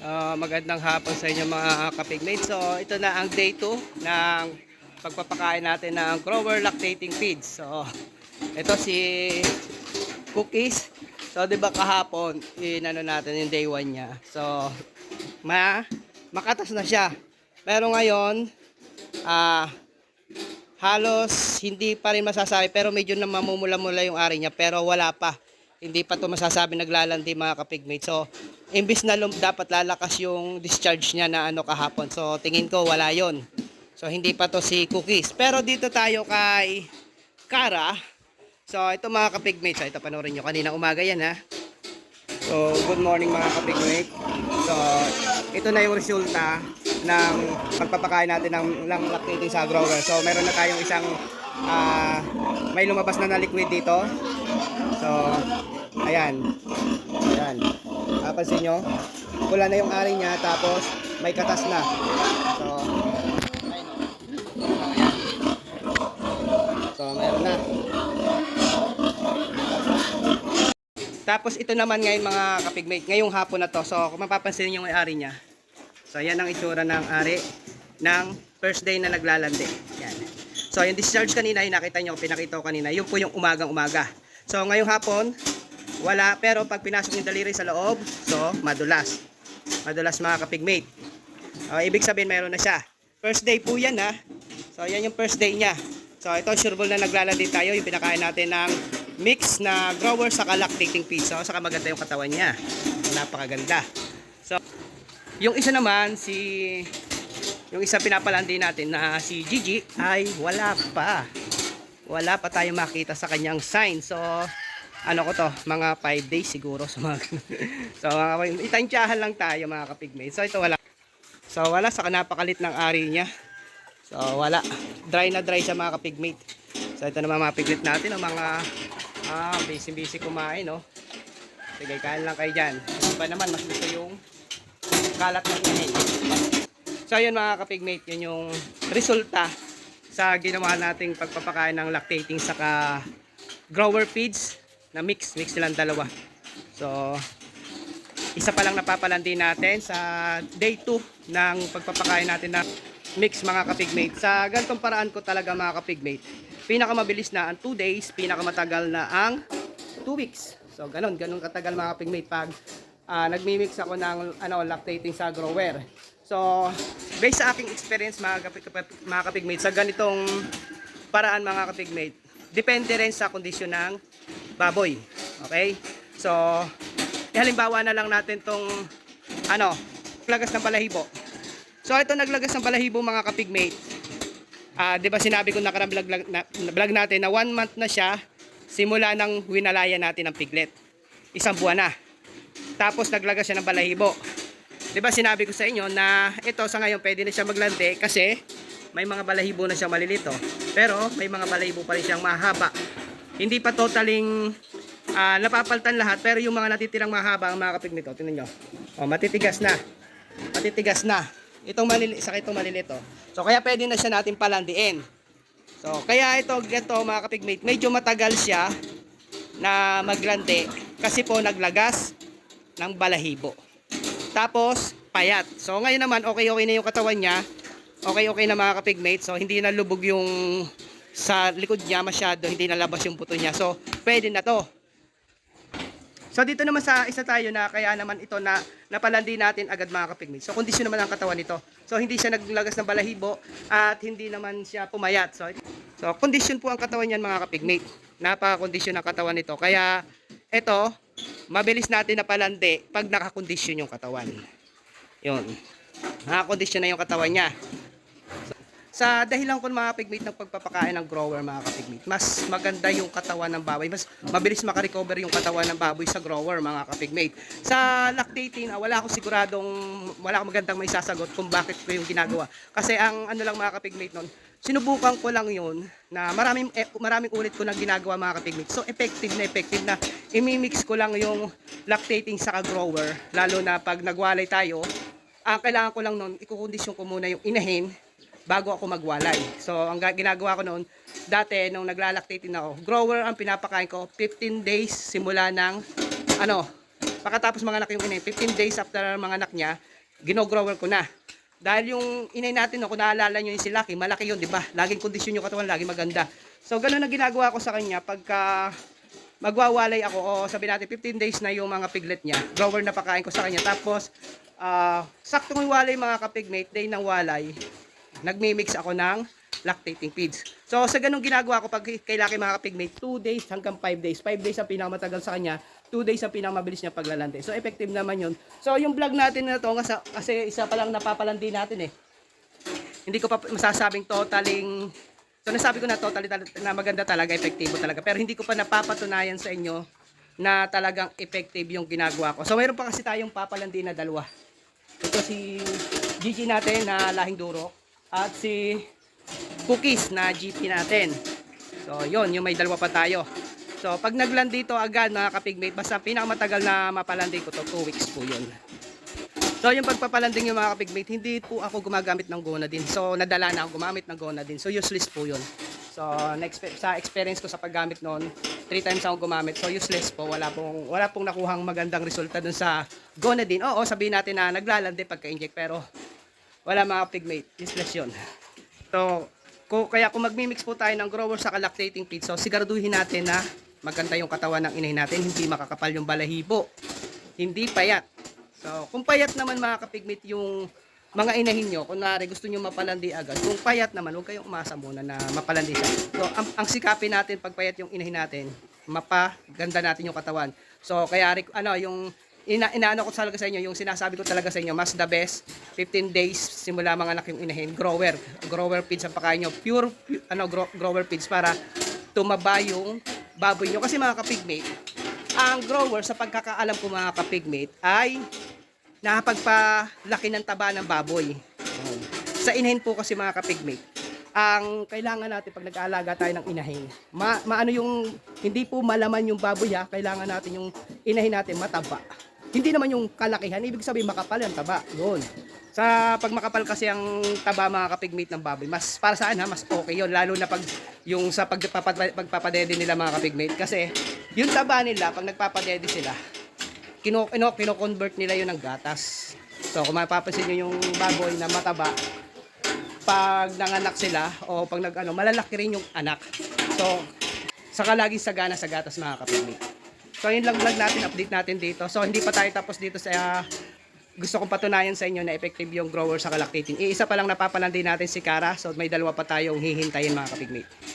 Ah, magandang hapon sa inyo mga kapigmates. So, ito na ang day 2 ng pagpapakain natin ng grower lactating feeds. So, ito si Cookies. So, 'di ba kahapon, inano natin yung day 1 niya. So, ma makatas na siya. Pero ngayon, ah halos hindi pa rin masasabi pero medyo na mamumula-mula yung ari niya pero wala pa. Hindi pa to masasabi naglalandi mga kapigmate. So, imbis na lum- dapat lalakas yung discharge niya na ano kahapon. So, tingin ko wala yon. So, hindi pa to si Cookies. Pero dito tayo kay Kara. So, ito mga kapigmate. So, ito panoorin nyo. Kanina umaga yan ha. So, good morning mga kapigmate. So, ito na yung resulta ng pagpapakain natin ng lang lactating sa grower. So, meron na tayong isang ah, may lumabas na na liquid dito. So, ayan. Ayan. Napansin nyo? Pula na yung ari niya tapos may katas na. So. So, meron na. Tapos ito naman ngayon mga kapigmate, ngayong hapon na to. So kung mapapansin niyo yung ari niya. So yan ang itsura ng ari ng first day na naglalandi. Yan. So yung discharge kanina, yung nakita niyo, pinakita ko kanina, yun po yung umagang umaga. So ngayong hapon, wala. Pero pag pinasok yung daliri sa loob, so madulas. Madulas mga kapigmate. Uh, ibig sabihin mayroon na siya. First day po yan ha. So yan yung first day niya. So ito sureball na naglalandi tayo, yung pinakain natin ng mix na grower sa lactating feed. So saka maganda yung katawan niya. Napakaganda. So yung isa naman si yung isa pinapalandi natin na si Gigi ay wala pa. Wala pa tayo makita sa kanyang sign. So ano ko to, mga 5 days siguro sa mga So mga itansyahan lang tayo mga kapigmate. So ito wala. So wala sa napakalit ng ari niya. So wala. Dry na dry siya mga kapigmate. So ito naman mga piglet natin ang mga ah, busy busy kumain no. Sige kain lang kayo dyan. Ano ba naman mas gusto yung kalat ng init. So ayun mga kapigmate, yun yung resulta sa ginawa nating pagpapakain ng lactating saka grower feeds na mix, mix silang dalawa. So isa pa lang napapalandi natin sa day 2 ng pagpapakain natin ng mix mga kapigmate. Sa ganitong paraan ko talaga mga kapigmate. Pinakamabilis na ang 2 days, pinakamatagal na ang 2 weeks. So ganon, ganon katagal mga kapigmate pag ah, nagmi-mix ako ng ano, lactating sa grower. So, based sa aking experience mga, kapig, mga kapigmate, sa ganitong paraan mga kapigmate, depende rin sa kondisyon ng baboy. Okay? So, halimbawa na lang natin tong ano, lagas ng balahibo. So, ito naglagas ng balahibo mga kapigmate. Ah, 'di ba sinabi ko nakarang vlog, na, vlog natin na one month na siya simula nang winalaya natin ng piglet. Isang buwan na. Tapos naglagas siya ng balahibo. 'Di ba sinabi ko sa inyo na ito sa ngayon pwede na siya maglandi kasi may mga balahibo na siya malilito. Pero may mga balahibo pa rin siyang mahaba. Hindi pa totaling ah, napapaltan lahat pero yung mga natitirang mahaba ang mga kapig nito, tingnan nyo. Oh, matitigas na. Matitigas na. Itong malili sa itong malilito. So kaya pwede na siya natin palandiin. So kaya ito ganito mga kapigmate, medyo matagal siya na maglandi kasi po naglagas ng balahibo. Tapos, payat. So, ngayon naman, okay-okay na yung katawan niya. Okay-okay na mga kapigmate. So, hindi na lubog yung sa likod niya masyado. Hindi na labas yung buto niya. So, pwede na to. So, dito naman sa isa tayo na kaya naman ito na napalandi natin agad mga kapigmate. So, kondisyon naman ang katawan nito. So, hindi siya naglagas ng balahibo at hindi naman siya pumayat. So, so kondisyon po ang katawan niyan mga kapigmate. Napaka-kondisyon ang katawan nito. Kaya, ito, mabilis natin na palandi pag nakakondisyon yung katawan. Yun. Nakakondisyon na yung katawan niya. Sa dahilan ko mga pigmate ng pagpapakain ng grower mga kapigmate, mas maganda yung katawan ng baboy. Mas mabilis makarecover yung katawan ng baboy sa grower mga kapigmate. Sa lactating, ah, wala akong siguradong, wala akong magandang may sasagot kung bakit ko yung ginagawa. Kasi ang ano lang mga kapigmate nun, sinubukan ko lang yun na maraming, eh, maraming ulit ko na ginagawa mga kapigmate. So effective na effective na imimix ko lang yung lactating sa grower. Lalo na pag nagwalay tayo, ang kailangan ko lang nun, ikukondisyon ko muna yung inahin bago ako magwalay. So, ang ga- ginagawa ko noon, dati, nung naglalactate na ako, grower ang pinapakain ko, 15 days simula ng, ano, Pagkatapos mga anak yung inay, 15 days after mga anak niya, ginogrower ko na. Dahil yung inay natin, no, kung naalala nyo yung si Lucky, malaki yun, di ba? Laging kondisyon yung katawan, laging maganda. So, ganun ang ginagawa ko sa kanya pagka magwawalay ako o sabi natin 15 days na yung mga piglet niya. Grower na pakain ko sa kanya. Tapos, ah saktong walay mga kapigmate, day ng walay, nagmi-mix ako ng lactating feeds. So, sa ganung ginagawa ko pag kay Lucky mga kapigmate, 2 days hanggang 5 days. 5 days ang pinakamatagal sa kanya, 2 days ang pinakamabilis niya paglalandi. So, effective naman yun. So, yung vlog natin na to, kasi, kasi isa pa lang napapalandi natin eh. Hindi ko pa masasabing totaling So nasabi ko na totally tal- na maganda talaga, epektibo talaga. Pero hindi ko pa napapatunayan sa inyo na talagang effective yung ginagawa ko. So mayroon pa kasi tayong papalandi na dalawa. Ito si Gigi natin na lahing duro at si Cookies na GP natin. So yon yung may dalawa pa tayo. So pag naglandi to agad mga kapigmate, basta pinakamatagal na mapalandi ko to 2 weeks po yun. So yung pagpapalanding yung mga kapigmate, hindi po ako gumagamit ng Gonadin. So nadala na ako gumamit ng Gonadin. So useless po yun. So next sa experience ko sa paggamit noon, 3 times ako gumamit. So useless po, wala pong wala pong nakuhang magandang resulta dun sa Gonadin. Oo, sabihin natin na naglalandi pagka-inject pero wala mga pigmate, useless yun. So, ko, kaya kung magmi-mix po tayo ng grower sa lactating feed, so siguraduhin natin na maganda yung katawan ng inay natin, hindi makakapal yung balahibo, hindi payat. So, kung payat naman mga kapigmit yung mga inahin nyo, kung nari gusto nyo mapalandi agad, kung payat naman, huwag kayong umasa muna na mapalandi siya. So, ang, ang sikapin natin pag payat yung inahin natin, mapaganda natin yung katawan. So, kaya ano, yung ina inaano ko talaga sa inyo, yung sinasabi ko talaga sa inyo, mas the best, 15 days simula mga anak yung inahin, grower, grower feeds ang pakain nyo, pure, pu- ano, gro- grower feeds para tumaba yung baboy nyo. Kasi mga kapigmate, ang grower sa pagkakaalam ko mga kapigmate ay nakapagpalaki ng taba ng baboy. Sa inahin po kasi mga kapigmate, ang kailangan natin pag nag-aalaga tayo ng inahin, ma, maano yung hindi po malaman yung baboy ha, kailangan natin yung inahin natin mataba. Hindi naman yung kalakihan, ibig sabihin makapal ang taba. Yun. Sa pag makapal kasi ang taba mga kapigmate ng baboy, mas para saan ha, mas okay yun. Lalo na pag yung sa pagpapad- pagpapadede nila mga kapigmate. Kasi yung taba nila, pag nagpapadede sila, kino, kino, kino-convert nila yun ng gatas. So kung mapapansin nyo yung baboy na mataba, pag nanganak sila o pag nag ano, malalaki rin yung anak. So saka lagi sagana sa gatas mga kapigmate. So yun lang vlog natin, update natin dito. So hindi pa tayo tapos dito sa gusto kong patunayan sa inyo na effective yung grower sa lactating. Iisa pa lang napapalandi natin si Kara. So may dalawa pa tayong hihintayin mga kapigmate.